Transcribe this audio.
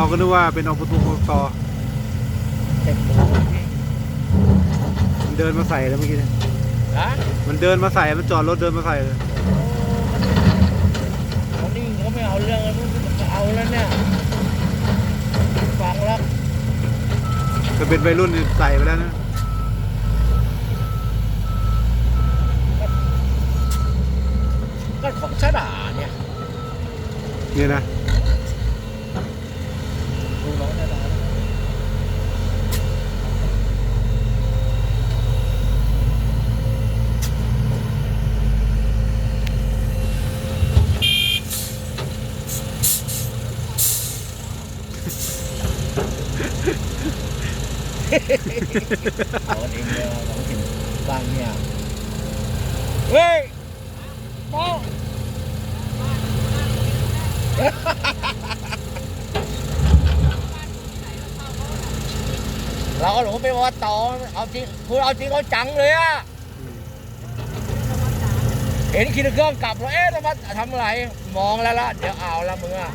เราก็นึกว่าเป็นอบตอบตเจ็บปวดพี่มันเดินมาใส่แล้วเมื่อกี้เนี่ยนะมันเดินมาใส่มันจอดรถเดินมาใส่เลยเขานิ่งเขาไม่เอาเรื่องแล้วเขาเอาแล้วเนี่ยฟังแล้วจะเป็นวัยรุ่นนี่ใส่ไปแล้วนะก็ของชะดาเนี่ยเนี่ยนะ ดูน้องชะดา เอาเองเลยของถิ่นบ้านเนี่ยเฮ้ยโมเราก็หลงไปว่าต่อเอาจริงคุณเอาจริงเอาจังเลยอะเห็นขี่เครื่องกลับแล้วเอ๊ะจะมาทำอะไร มองแล้วละเดี๋ยวเอาละมึงอะ